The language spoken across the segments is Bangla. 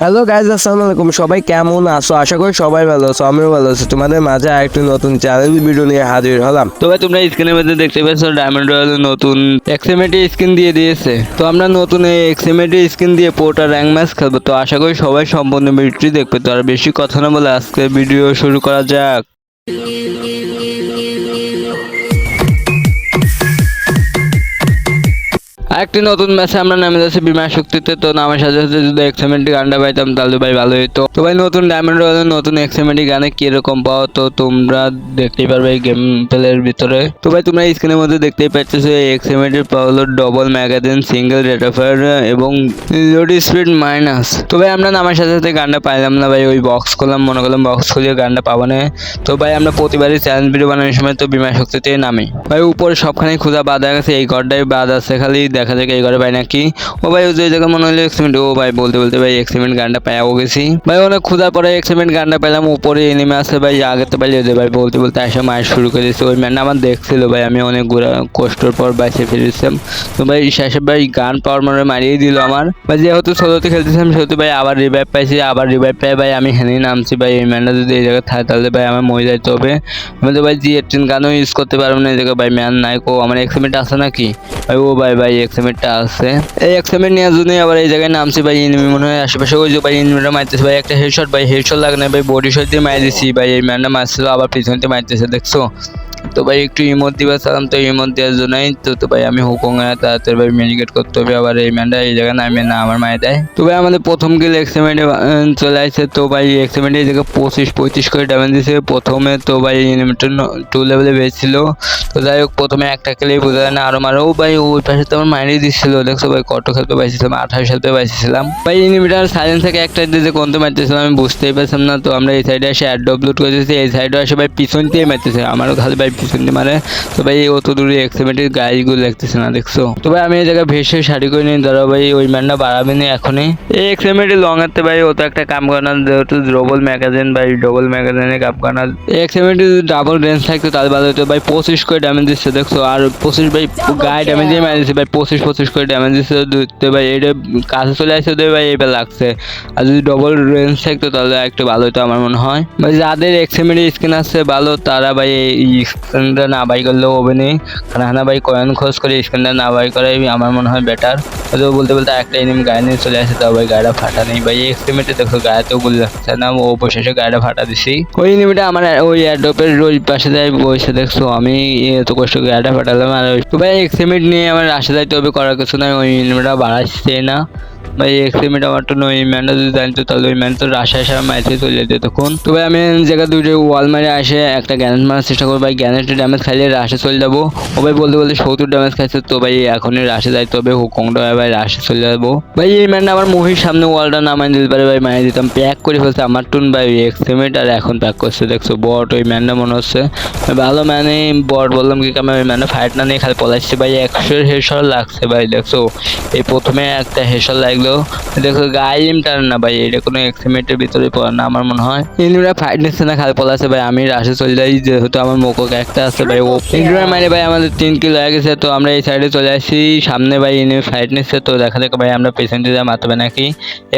হ্যালো গাইজ আসসালামু আলাইকুম সবাই কেমন আছো? আশা করি সবাই ভালো আছো, আমিও ভালো আছি। তোমাদের মাঝে আরেকটি নতুন চ্যালেঞ্জ ভিডিও নিয়ে হাজির হলাম। তো ভাই, তোমরা স্ক্রিনের মধ্যে দেখতে পাচ্ছ ডায়মন্ড রয়্যাল নতুন এক্সএমএটি স্কিন দিয়ে দিয়েছে। তো আমরা নতুন এই এক্সএমএটি স্কিন দিয়ে পোটা র্যাঙ্ক ম্যাচ খেলব। তো আশা করি সবাই সম্পূর্ণ ভিডিওটি দেখবে। তো আর বেশি কথা না বলে আজকে ভিডিও শুরু করা যাক। আরেকটি নতুন ম্যাচে আমরা নামে যাচ্ছি বিমা শক্তিতে। তো নামের সাথে সাথে যদি এক্সএমএনটি গানটা পাইতাম, তাহলে ভাই ভালো হতো তো ভাই নতুন ডায়মন্ড রয়্যালের নতুন এক্সএমএনটি গানে কীরকম পাও তো তোমরা দেখতেই পারবে এই গেম প্লের ভিতরে। তো ভাই তোমরা স্ক্রিনের মধ্যে দেখতেই পাচ্ছ এই এক্সএমএনটির পাওয়া হলো ডবল ম্যাগাজিন সিঙ্গেল রেটাফায়ার এবং লোড স্পিড মাইনাস তো ভাই আমরা নামের সাথে সাথে গানটা পাইলাম না ভাই, ওই বক্স করলাম, মনে করলাম বক্স খুলিয়ে গানটা পাবো না। তো ভাই আমরা প্রতিবারই চ্যালেঞ্জ ভিডিও বানানোর সময় তো বিমা শক্তিতে নামি। ভাই উপরে সবখানে খোঁজা বাঁধা গেছে এই ঘরটাই বাদ আছে, খালি দেখা যাক এই ঘরে নাকি। ও ভাই ওই জায়গা মনে হলো এক্সিমেন্ট ও ভাই বলতে বলতে ভাই এক্সিমেন্ট গানটা পাইয়াও গেছি। ভাই, অনেক খোঁজার পরে এক্সিমেন্ট গানটা পেলাম উপরে এনিমে আছে ভাই, আগে তো পাইলে যে ভাই বলতে বলতে এসে মায়ের শুরু করে দিয়েছে ওই ম্যানটা আমার দেখছিল ভাই, আমি অনেক ঘোরা কষ্টর পর বাইসে ফিরেছিলাম তো ভাই শেষে ভাই গান পাওয়ার মনে মারিয়ে দিল আমার। ভাই, যেহেতু ষোলোতে খেলতেছিলাম, সেহেতু ভাই আবার রিভাইভ পাইছি, আবার রিভাইভ পাই ভাই আমি হেনেই নামছি ভাই, এই ম্যানটা যদি এই জায়গায় থাকে তাহলে ভাই আমার মরে যাইতে হবে। আমি তো ভাই জি এইটিন গানও ইউজ করতে পারব না, এই জায়গায় ভাই ম্যান নাই, কো, আমার এক্সিমেন্ট আছে নাকি? ও ভাই ভাই এক্সিমেন্টটা আছে। এই এক্সিমেন্ট নেওয়ার জন্য আবার এই জায়গায় নামছি ভাই এনিমি মনে হয় আশেপাশে। ওই যে ভাই এনিমিটা মারতেছে ভাই, একটা হেডশট ভাই হেডশট লাগে না ভাই বডি শট দিয়ে মারি দিছি। ভাই, এই ম্যানটা মারছিল, আবার পিছনতে মারতেছে, দেখছ? তো ভাই, একটু ইমোট দিবা চালাম তো ইমোট দেওয়ার জন্যই। তো তো ভাই, আমি হুকং তাড়াতাড়ি ভাই মেডিকেট করতে হবে। আবার এই ম্যানটা, এই জায়গায় নামে না, আমার মায়ে দেয়। তো ভাই, আমাদের প্রথম গিল এক্সিমেন্টে চলে আসছে তো ভাই এক্সিমেন্টে এই জায়গায় পঁচিশ, পঁয়ত্রিশ করে ড্যামেজ দিয়েছে। প্রথমে তো ভাই এনিমিটা টু লেভেলে বেড়েছিল তো যাই হোক, প্রথমে একটা খেলেই বোঝা যায় না আরও মারো। ভাই, ওই পাশে তো আমার মারিয়ে দিচ্ছিল দেখছ ভাই, কত খেলতে পাইছিলাম, আঠাশ খেলতে পাইছিলাম। ভাই এনিমিটার সাইলেন্স থেকে একটা দিতে কোনতে মারতেছিলাম, আমি বুঝতেই পারছিলাম না। তো আমরা এই সাইডে এসে অ্যাড ডবলুট করেছি এই সাইডে এসে ভাই, পিছন দিয়ে মারতেছে। আমারও খালি ভাই দিয়ে মারে? তো ভাই অত দূরে এক্সিমেন্টের গাড়িগুলো দেখতেছে না দেখছ? তো ভাই আমি এই জায়গায় ভেসে শাড়ি করে নিই ধরো ভাই ওই ম্যানটা বাড়াবে না এখনই। এই এক্সিমেন্টের লং হাতে ভাই ও তো একটা কাম করে না যেহেতু ডবল ম্যাগাজিন ভাই ডবল ম্যাগাজিনে কাম করে না। এই এক্সিমেন্টের ডাবল রেঞ্জ থাকতো তাহলে ভালো হতো ভাই পঁচিশ করে ড্যামেজ দিচ্ছে দেখছ? আর পঁচিশ ভাই গায়ে ড্যামেজ দিয়ে মারি ভাই পঁচিশ পঁচিশ করে ড্যামেজ দিচ্ছে তো ভাই এটা কাছে চলে আসছে তো ভাই এইবার লাগছে। আর যদি ডবল রেঞ্জ থাকতো তাহলে একটু ভালো হতো আমার মনে হয়। ভাই যাদের এক্সিমেন্টের স্কিন আছে ভালো তারা ভাই এই স্কিনটা না বাই করলেও হবে নেই হানা ভাই কয়েন খোঁজ করে স্কিনটা না বাই করাই আমার মনে হয় বেটার হয়তো বলতে বলতে একটা এনিম গায়ে নিয়ে চলে আসে তাও ভাই গাড়িটা ফাটা নেই। ভাই এক্সিমেন্টে দেখো, গায়েতেও গুলি লাগছে না, ও এসে গাড়িটা ফাটা দিছি। ওই এনিমিটা আমার ওই অ্যাডোপের ওই পাশে যাই বসে দেখছ, আমি এত কষ্ট গাড়িটা ফাটালাম। আর তো ভাই এক্সিমেন্ট নিয়ে আমার আসে যাইতে হবে, করার কিছু নয় ওই এনিমিটা বাড়াচ্ছে না। ভাই এক্সিমেন্ট আমার তো ওই ম্যানটা যদি জানতো, তাহলে ওই ম্যান তো রাশা আসা মাইতে চলে যেত তখন তো ভাই, আমি জায়গা দুটো ওয়াল মারে আসে, একটা গ্যানেট মারার চেষ্টা করব। ভাই গ্যানেটের ড্যামেজ খাইলে রাশে চলে যাব। ও ভাই, বলতে বলতে সত্তর ড্যামেজ খাইছে তো ভাই, এখনই রাশে যাইতে হবে হুকংটা ভাই রাশে চলে যাব। ভাই, এই ম্যানটা আমার মুভির সামনে ওয়ালটা নামাই দিতে পারে ভাই, মারিয়ে দিতাম। প্যাক করে ফেলছে আমার টুন ভাই এক্সিমেন্ট আর এখন প্যাক করছে। দেখছ বট ওই ম্যানটা মনে হচ্ছে। ভালো ম্যানে বট বললাম কি আমি ওই ম্যানে ফাইট না নিয়ে খালি পলাচ্ছি ভাই, একশো হেসর লাগছে ভাই, দেখছ? এই প্রথমে একটা হেসর লাগল দেখো গাইমটার না ভাই এটা কোনো এক্সিমেন্টের ভিতরে পড়ে না আমার মনে হয়। ইন্ডিরা ফাইট নিচ্ছে না খালি পলাচ্ছে ভাই আমি রাশে চলে যাই যেহেতু আমার মোকক একটা আছে ভাই ও ইন্ডিরা মানে ভাই আমাদের তিন কিলো হয়ে গেছে তো আমরা এই সাইডে চলে আসি সামনে ভাই এনে ফাইট নিচ্ছে তো দেখা যাক ভাই আমরা পেছন দিয়ে মারতে হবে নাকি।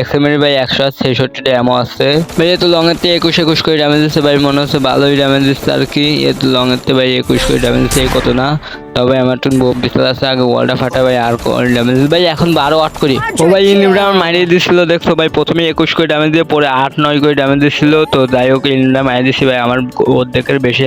এক্সিমেন্ট ভাই একশো ছেষট্টি এমও আছে। ভাই এত লংয়ের থেকে একুশ একুশ করে ড্যামেজ দিচ্ছে ভাই মনে হচ্ছে ভালোই ড্যামেজ দিচ্ছে আর কি এত লংয়ের থেকে ভাই একুশ করে ড্যামেজ দিচ্ছে কত না। তবে আমার টুন আছে, আগে ওয়ালটা ফাটা ভাই, আর ড্যামেজ ভাই, এখন বারো আট করি। ও ভাই ইন্ডিরা আমার মারিয়ে দিচ্ছিল দেখছ ভাই প্রথমে একুশ করে ড্যামেজ দিয়ে, পরে আট, নয় করে ড্যামেজ দিচ্ছিল তো যাই হোক ইন্ডিরা মারিয়ে দিচ্ছি ভাই, আমার অর্ধেকের বেশি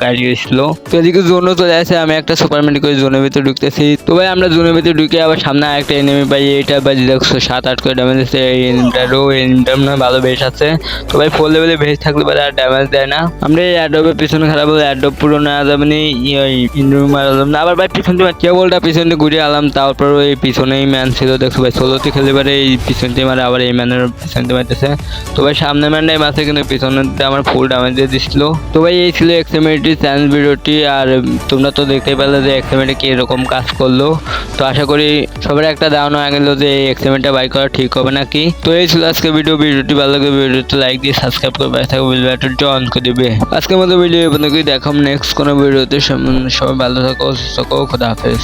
কাটিয়ে গেছিল তো এদিকে জোনও চলে আসে, আমি একটা সুপারমেন্ট করে জোনের ভিতরে ঢুকতেছি। তো ভাই, আমরা জোনের ভিতরে ঢুকে আবার সামনে একটা এনিমি ভাই এইটা ভাই দেখছ, সাত, আট করে ড্যামেজ দিচ্ছে এই এনিমিটারও এনিমিটার মনে হয় ভালো বেশ আছে। তো ভাই ফোর লেভেলে বেশ থাকলে ভাই আর ড্যামেজ দেয় না। আমরা এই অ্যাডোবের পিছনে খারাপ হলে অ্যাডোব পুরো না যাবে নি ইন্ডোর না আবার ভাই পিছন দিয়ে কেবলটা পিছন দিয়ে ঘুরে আলাম তারপর ওই পিছনেই ম্যান ছিল, দেখছ ভাই? ষোলোতে খেলে পারে, এই পিছন দিয়ে মারে, আবার এই ম্যানের পিছন দিয়ে মারতেছে। তো ভাই, সামনে ম্যানটাই মারছে, কিন্তু পিছনেতে আমার ফুল ড্যামেজ দিয়ে দিছিল। তো ভাই, এই ছিল এক্সএমএটি চ্যালেঞ্জ ভিডিওটি, আর তোমরা তো দেখতেই পেলে যে এক্সএমএটি কি এরকম কাজ করল। তো আশা করি সবার একটা ধারণা গেলো যে এই এক্সএমএটা বাই করা ঠিক হবে নাকি। তো এই ছিল আজকে ভিডিও ভিডিওটি ভালো লাগলে ভিডিওতে লাইক দিয়ে সাবস্ক্রাইব করে পাশে থাকবে বেল বাটনটি অন করে দিবে। আজকের মতো ভিডিও বন্ধুকে দেখাম নেক্সট কোনো ভিডিওতে সবাই ভালো থাকো সুস্থ থাকো খোদা হাফেজ